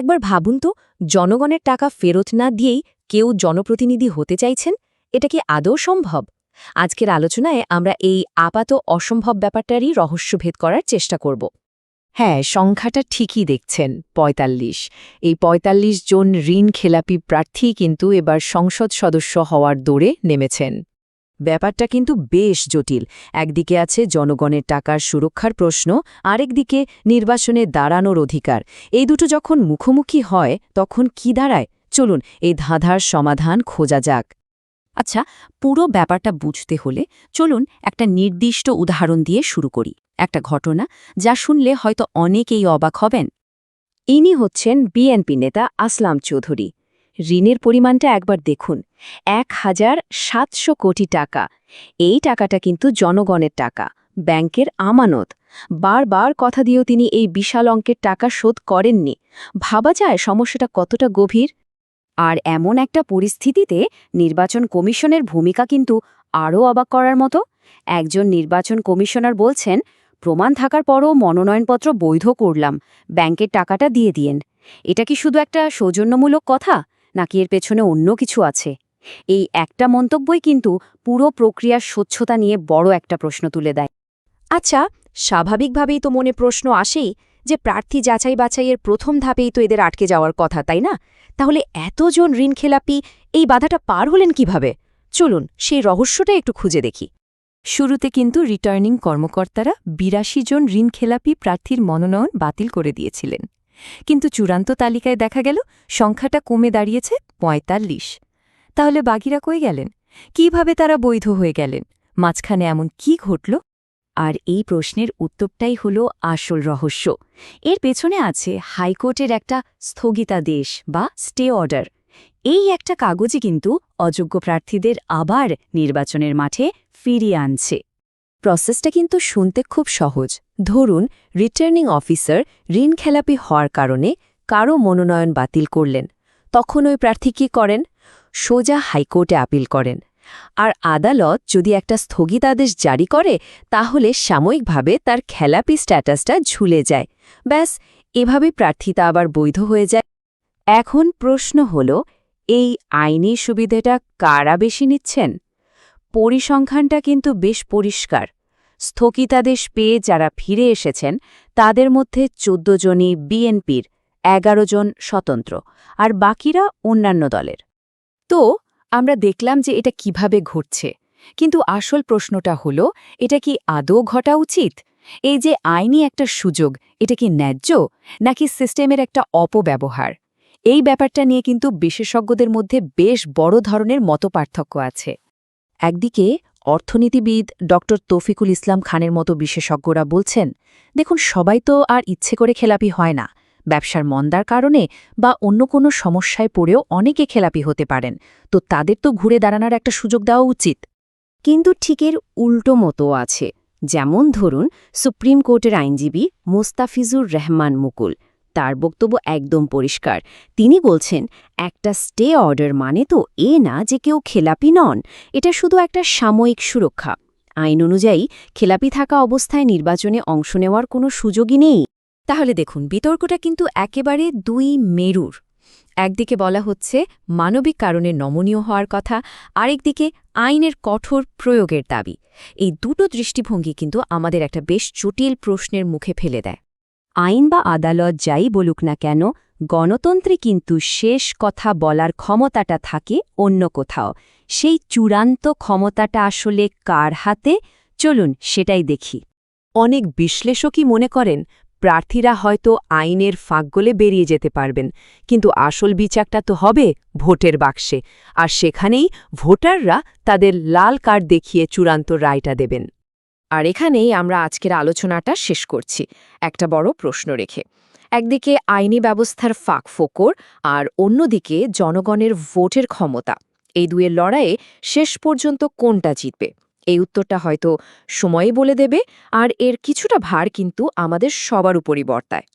একবার ভাবুন তো, জনগণের টাকা ফেরত না দিয়েই কেউ জনপ্রতিনিধি হতে চাইছেন? এটা কি আদৌ সম্ভব? আজকের আলোচনায় আমরা এই আপাত অসম্ভব ব্যাপারটারই রহস্যভেদ করার চেষ্টা করব। হ্যাঁ সংখ্যাটা ঠিকই দেখছেন ৪৫ এই ৪৫ জন ঋণ খেলাপি প্রার্থী কিন্তু এবার সংসদ সদস্য হওয়ার দৌড়ে নেমেছেন। ব্যাপারটা কিন্তু বেশ জটিল। একদিকে আছে জনগণের টাকার সুরক্ষার প্রশ্ন, আরেকদিকে নির্বাচনে দাঁড়ানোর অধিকার। এই দুটো যখন মুখোমুখি হয়, তখন কি দাঁড়ায়? চলুন, এই ধাঁধার সমাধান খোঁজা যাক। আচ্ছা পুরো ব্যাপারটা বুঝতে হলে চলুন একটা নির্দিষ্ট উদাহরণ দিয়ে শুরু করি। একটা ঘটনা যা শুনলে হয়তো অনেকেই অবাক হবেন। ইনি হচ্ছেন বিএনপি নেতা আসলাম চৌধুরী। ঋণের পরিমাণটা একবার দেখুন। এক হাজার সাতশো কোটি টাকা। এই টাকাটা কিন্তু জনগণের টাকা, ব্যাংকের আমানত। বারবার কথা দিয়েও তিনি এই বিশাল অঙ্কের টাকা শোধ করেননি। ভাবা যায় সমস্যাটা কতটা গভীর? আর এমন একটা পরিস্থিতিতে নির্বাচন কমিশনের ভূমিকা কিন্তু আরও অবাক করার মতো। একজন নির্বাচন কমিশনার বলছেন, প্রমাণ থাকার পরও মনোনয়নপত্র বৈধ করলাম। ব্যাংকের টাকাটা দিয়ে দিয়েন। এটা কি শুধু একটা সৌজন্যমূলক কথা? নাকি এর পেছনে অন্য কিছু আছে? এই একটা মন্তব্যই কিন্তু পুরো প্রক্রিয়ার স্বচ্ছতা নিয়ে বড় একটা প্রশ্ন তুলে দেয়। আচ্ছা স্বাভাবিকভাবেই তো মনে প্রশ্ন আসেই যে প্রার্থী যাচাই বাছাইয়ের প্রথম ধাপেই তো এদের আটকে যাওয়ার কথা তাই না? তাহলে এতজন ঋণ খেলাপি এই বাধাটা পার হলেন কীভাবে? চলুন সেই রহস্যটা একটু খুঁজে দেখি। শুরুতে কিন্তু রিটার্নিং কর্মকর্তারা বিরাশি জন ঋণ খেলাপি প্রার্থীর মনোনয়ন বাতিল করে দিয়েছিলেন। কিন্তু চূড়ান্ত তালিকায় দেখা গেল সংখ্যাটা কমে দাঁড়িয়েছে ৪৫ তাহলে বাকিরা কই গেলেন? কীভাবে তারা বৈধ হয়ে গেলেন? মাঝখানে এমন কি ঘটল? আর এই প্রশ্নের উত্তরটাই হল আসল রহস্য। এর পেছনে আছে হাইকোর্টের একটা স্থগিতাদেশ বা স্টে অর্ডার। এই একটা কাগজই কিন্তু অযোগ্য প্রার্থীদের আবার নির্বাচনের মাঠে ফিরিয়ে আনছে। প্রসেসটা কিন্তু শুনতে খুব সহজ। ধরুন, রিটার্নিং অফিসার ঋণ খেলাপি হওয়ার কারণে কারও মনোনয়ন বাতিল করলেন। তখন ওই প্রার্থী কী করেন? সোজা হাইকোর্টে আপিল করেন। আর আদালত যদি একটা স্থগিতাদেশ জারি করে, তাহলে সাময়িকভাবে তার খেলাপি স্ট্যাটাসটা ঝুলে যায়। ব্যাস, এভাবে প্রার্থিতা আবার বৈধ হয়ে যায়। এখন প্রশ্ন হল, এই আইনি সুবিধাটা কারা বেশি নিচ্ছেন? পরিসংখ্যানটা কিন্তু বেশ পরিষ্কার। স্থগিতাদেশ পেয়ে যারা ফিরে এসেছেন, তাদের মধ্যে চোদ্দ জনই বিএনপির, এগারো জন স্বতন্ত্র, আর বাকিরা অন্যান্য দলের। তো, আমরা দেখলাম যে এটা কীভাবে ঘটছে। কিন্তু আসল প্রশ্নটা হলো, এটা কি আদৌ ঘটা উচিত? এই যে আইনি একটা সুযোগ, এটা কি ন্যায্য, নাকি সিস্টেমের একটা অপব্যবহার? এই ব্যাপারটা নিয়ে কিন্তু বিশেষজ্ঞদের মধ্যে বেশ বড় ধরনের মতপার্থক্য আছে। একদিকে অর্থনীতিবিদ ড তৌফিকুল ইসলাম খানের মতো বিশেষজ্ঞরা বলছেন, দেখুন, সবাই তো আর ইচ্ছে করে খেলাপি হয় না। ব্যবসার মন্দার কারণে বা অন্য কোনো সমস্যায় পড়েও অনেকে খেলাপি হতে পারেন। তো তাদের তো ঘুরে দাঁড়ানোর একটা সুযোগ দেওয়া উচিত। কিন্তু ঠিকের উল্টো মতো আছে। যেমন ধরুন, সুপ্রিম কোর্টের আইনজীবী মোস্তাফিজুর রহমান মুকুল। তার বক্তব্য একদম পরিষ্কার। তিনি বলছেন, একটা স্টে অর্ডার মানে তো এ না যে কেউ খেলাপি নন। এটা শুধু একটা সাময়িক সুরক্ষা। আইন অনুযায়ী, খেলাপি থাকা অবস্থায় নির্বাচনে অংশ নেওয়ার কোনো সুযোগই নেই। তাহলে দেখুন, বিতর্কটা কিন্তু একেবারে দুই মেরুর। একদিকে বলা হচ্ছে, মানবিক কারণে নমনীয় হওয়ার কথা, আরেকদিকে আইনের কঠোর প্রয়োগের দাবি। এই দুটো দৃষ্টিভঙ্গি কিন্তু আমাদের একটা বেশ জটিল প্রশ্নের মুখে ফেলে দেয়। আইন বা আদালত যাই বলুক না কেন, গণতন্ত্রে কিন্তু শেষ কথা বলার ক্ষমতাটা থাকে অন্য কোথাও। সেই চূড়ান্ত ক্ষমতাটা আসলে কার হাতে? চলুন সেটাই দেখি। অনেক বিশ্লেষকই মনে করেন, প্রার্থীরা হয়তো আইনের ফাঁকগলে বেরিয়ে যেতে পারবেন, কিন্তু আসল বিচারটা তো হবে ভোটের বাক্সে, আর সেখানেই ভোটাররা তাদের লাল কার্ড দেখিয়ে চূড়ান্ত রায়টা দেবেন। আর এখানেই আমরা আজকের আলোচনাটা শেষ করছি। একটা বড় প্রশ্ন রেখে। একদিকে আইনি ব্যবস্থার ফাঁক ফোকর আর অন্যদিকে জনগণের ভোটের ক্ষমতা। এই দুয়ের লড়াইয়ে শেষ পর্যন্ত কোনটা জিতবে? এই উত্তরটা হয়তো সময়ই বলে দেবে, আর এর কিছুটা ভার কিন্তু আমাদের সবার উপরই বর্তায়।